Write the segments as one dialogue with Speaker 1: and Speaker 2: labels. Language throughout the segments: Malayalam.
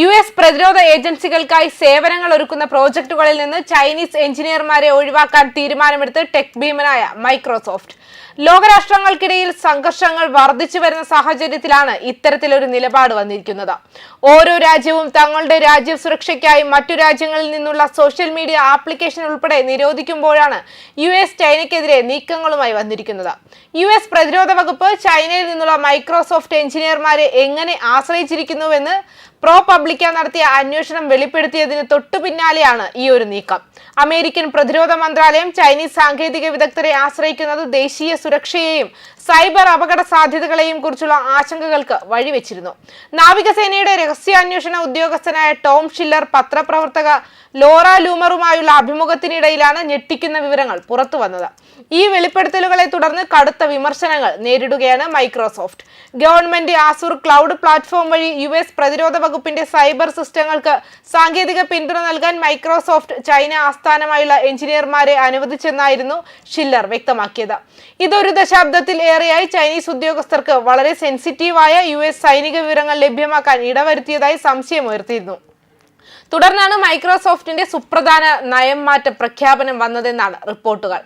Speaker 1: യു എസ് പ്രതിരോധ ഏജൻസികൾക്കായി സേവനങ്ങൾ ഒരുക്കുന്ന പ്രോജക്റ്റുകളിൽ നിന്ന് ചൈനീസ് എഞ്ചിനീയർമാരെ ഒഴിവാക്കാൻ തീരുമാനമെടുത്ത് ടെക് ഭീമനായ മൈക്രോസോഫ്റ്റ്. ലോകരാഷ്ട്രങ്ങൾക്കിടയിൽ സംഘർഷങ്ങൾ വർദ്ധിച്ചു വരുന്ന സാഹചര്യത്തിലാണ് ഇത്തരത്തിലൊരു നിലപാട് വന്നിരിക്കുന്നത്. ഓരോ രാജ്യവും തങ്ങളുടെ രാജ്യ സുരക്ഷയ്ക്കായി മറ്റു രാജ്യങ്ങളിൽ നിന്നുള്ള സോഷ്യൽ മീഡിയ ആപ്ലിക്കേഷൻ ഉൾപ്പെടെ നിരോധിക്കുമ്പോഴാണ് യു എസ് ചൈനയ്ക്കെതിരെ നീക്കങ്ങളുമായി വന്നിരിക്കുന്നത്. യു എസ് പ്രതിരോധ വകുപ്പ് ചൈനയിൽ നിന്നുള്ള മൈക്രോസോഫ്റ്റ് എഞ്ചിനീയർമാരെ എങ്ങനെ ആശ്രയിച്ചിരിക്കുന്നുവെന്ന് പ്രോ പബ്ലിക്ക നടത്തിയ അന്വേഷണം വെളിപ്പെടുത്തിയതിന് തൊട്ടു പിന്നാലെയാണ് ഈ ഒരു നീക്കം. അമേരിക്കൻ പ്രതിരോധ മന്ത്രാലയം ചൈനീസ് സാങ്കേതിക വിദഗ്ധരെ ആശ്രയിക്കുന്നത് ദേശീയ സുരക്ഷയെയും സൈബർ അപകട സാധ്യതകളെയും കുറിച്ചുള്ള ആശങ്കകൾക്ക് വഴിവെച്ചിരുന്നു. നാവികസേനയുടെ രഹസ്യാന്വേഷണ ഉദ്യോഗസ്ഥനായ ടോം ഷില്ലർ പത്രപ്രവർത്തക ലോറ ലൂമറുമായുള്ള അഭിമുഖത്തിനിടയിലാണ് ഞെട്ടിക്കുന്ന വിവരങ്ങൾ പുറത്തു വന്നത് ഈ വെളിപ്പെടുത്തലുകളെ തുടർന്ന് കടുത്ത വിമർശനങ്ങൾ നേരിടുകയാണ് Microsoft. Government Azure cloud platform വഴി യു എസ് പ്രതിരോധ വകുപ്പിന്റെ സൈബർ സിസ്റ്റങ്ങൾക്ക് സാങ്കേതിക പിന്തുണ നൽകാൻ മൈക്രോസോഫ്റ്റ് ചൈന ആസ്ഥാനമായുള്ള എഞ്ചിനീയർമാരെ അനുവദിച്ചെന്നായിരുന്നു ഷില്ലർ വ്യക്തമാക്കിയത്. ഇതൊരു ദശാബ്ദത്തിൽ ഏറെയായി ചൈനീസ് ഉദ്യോഗസ്ഥർക്ക് വളരെ സെൻസിറ്റീവായ യു സൈനിക വിവരങ്ങൾ ലഭ്യമാക്കാൻ ഇടവരുത്തിയതായി സംശയം സംശയമുയർത്തിയിരുന്നു തുടർന്നാണ് മൈക്രോസോഫ്റ്റിന്റെ സുപ്രധാന നയം മാറ്റ പ്രഖ്യാപനം വന്നതെന്നാണ് റിപ്പോർട്ടുകൾ.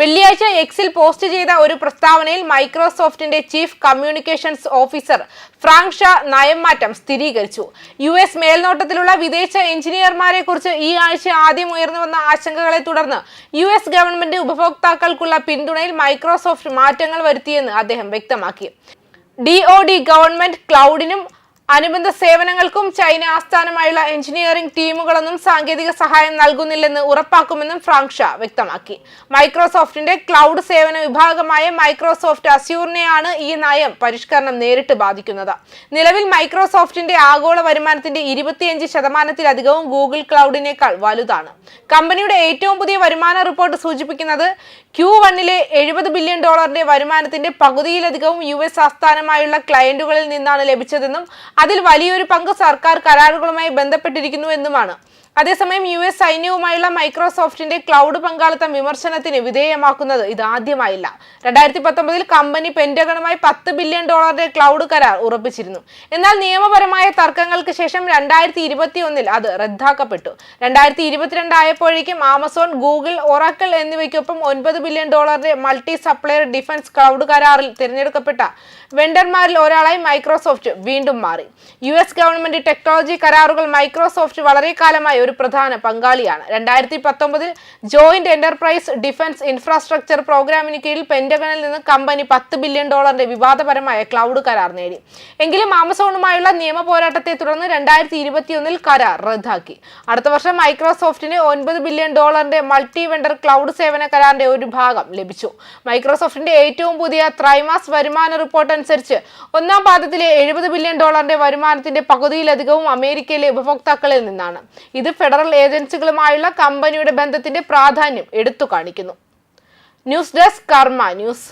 Speaker 1: വെള്ളിയാഴ്ച എക്സിൽ പോസ്റ്റ് ചെയ്ത ഒരു പ്രസ്താവനയിൽ മൈക്രോസോഫ്റ്റിന്റെ chief communications officer Frank Shaw നയം മാറ്റം സ്ഥിരീകരിച്ചു. യു എസ് മേൽനോട്ടത്തിലുള്ള വിദേശ എഞ്ചിനീയർമാരെ കുറിച്ച് ഈ ആഴ്ച ആദ്യം ഉയർന്നു വന്ന ആശങ്കകളെ തുടർന്ന് യു എസ് ഗവൺമെന്റ് ഉപഭോക്താക്കൾക്കുള്ള പിന്തുണയിൽ മൈക്രോസോഫ്റ്റ് മാറ്റങ്ങൾ വരുത്തിയെന്ന് അദ്ദേഹം വ്യക്തമാക്കി. ഡി ഒ ഡി ഗവൺമെന്റ് ക്ലൗഡിനും അനുബന്ധ സേവനങ്ങൾക്കും ചൈന ആസ്ഥാനമായുള്ള എഞ്ചിനീയറിംഗ് ടീമുകളൊന്നും സാങ്കേതിക സഹായം നൽകുന്നില്ലെന്ന് ഉറപ്പാക്കുമെന്നും ഫ്രാങ്ക് ഷാ വ്യക്തമാക്കി. മൈക്രോസോഫ്റ്റിന്റെ ക്ലൗഡ് സേവന വിഭാഗമായ മൈക്രോസോഫ്റ്റ് അസ്യൂറിനെയാണ് ഈ നയം പരിഷ്കരണം നേരിട്ട് ബാധിക്കുന്നത്. നിലവിൽ മൈക്രോസോഫ്റ്റിന്റെ ആഗോള വരുമാനത്തിന്റെ ഇരുപത്തിയഞ്ച് ശതമാനത്തിലധികവും ഗൂഗിൾ ക്ലൗഡിനേക്കാൾ വലുതാണ്. കമ്പനിയുടെ ഏറ്റവും പുതിയ വരുമാന റിപ്പോർട്ട് സൂചിപ്പിക്കുന്നത് ക്യൂ വണ്ണിലെ എഴുപത് ബില്യൺ ഡോളറിന്റെ വരുമാനത്തിന്റെ പകുതിയിലധികവും യു എസ് ആസ്ഥാനമായുള്ള ക്ലയന്റുകളിൽ നിന്നാണ് ലഭിച്ചതെന്നും അതിൽ വലിയൊരു പങ്ക് സർക്കാർ കരാറുകളുമായി ബന്ധപ്പെട്ടിരിക്കുന്നു എന്നുമാണ് അതേസമയം യു എസ് സൈന്യവുമായുള്ള മൈക്രോസോഫ്റ്റിന്റെ ക്ലൗഡ് പങ്കാളിത്തം വിമർശനത്തിന് വിധേയമാക്കുന്നത് ഇതാദ്യമായില്ല രണ്ടായിരത്തി പത്തൊമ്പതിൽ കമ്പനി പെന്റഗണുമായി പത്ത് ബില്യൺ ഡോളറിന്റെ ക്ലൗഡ് കരാർ ഉറപ്പിച്ചിരുന്നു. എന്നാൽ നിയമപരമായ തർക്കങ്ങൾക്ക് ശേഷം രണ്ടായിരത്തി ഇരുപത്തി ഒന്നിൽ അത് റദ്ദാക്കപ്പെട്ടു. രണ്ടായിരത്തി ഇരുപത്തിരണ്ട് ആയപ്പോഴേക്കും ആമസോൺ ഗൂഗിൾ ഒറാക്കിൾ എന്നിവയ്ക്കൊപ്പം ഒൻപത് ബില്യൺ ഡോളറിന്റെ മൾട്ടി സപ്ലയർ ഡിഫൻസ് ക്ലൗഡ് കരാറിൽ തിരഞ്ഞെടുക്കപ്പെട്ട വെണ്ടർമാരിൽ ഒരാളായി മൈക്രോസോഫ്റ്റ് വീണ്ടും മാറി. യു എസ് ഗവൺമെന്റ് ടെക്നോളജി കരാറുകൾ മൈക്രോസോഫ്റ്റ് വളരെ കാലമായി ഒരു പ്രധാന പങ്കാളിയാണ്. രണ്ടായിരത്തി പത്തൊമ്പതിൽ ജോയിന്റ് എന്റർപ്രൈസ് ഡിഫൻസ് ഇൻഫ്രാസ്ട്രക്ചർ പ്രോഗ്രാമിന് കീഴിൽ പെന്റഗണിൽ നിന്ന് കമ്പനി പത്ത് ബില്യൺ ഡോളറിന്റെ വിവാദപരമായ ക്ലൗഡ് കരാർ നേടി. എങ്കിലും ആമസോണുമായുള്ള നിയമ പോരാട്ടത്തെ തുടർന്ന് രണ്ടായിരത്തി ഇരുപത്തിയൊന്നിൽ കരാർ റദ്ദാക്കി. അടുത്ത വർഷം മൈക്രോസോഫ്റ്റിന് ഒൻപത് ബില്യൺ ഡോളറിന്റെ മൾട്ടി വെണ്ടർ ക്ലൗഡ് സേവന കരാറിന്റെ ഒരു ഭാഗം ലഭിച്ചു. മൈക്രോസോഫ്റ്റിന്റെ ഏറ്റവും പുതിയ ത്രൈമാസ് വരുമാന റിപ്പോർട്ട് അനുസരിച്ച് ഒന്നാം പാദത്തിലെ എഴുപത് ബില്യൺ ഡോളറിന്റെ വരുമാനത്തിന്റെ പകുതിയിലധികവും അമേരിക്കയിലെ ഉപഭോക്താക്കളിൽ നിന്നാണ്. ഇത് ഫെഡറൽ ഏജൻസികളുമായുള്ള കമ്പനിയുടെ ബന്ധത്തിന്റെ പ്രാധാന്യം എടുത്തു കാണിക്കുന്നു. News desk Karma news.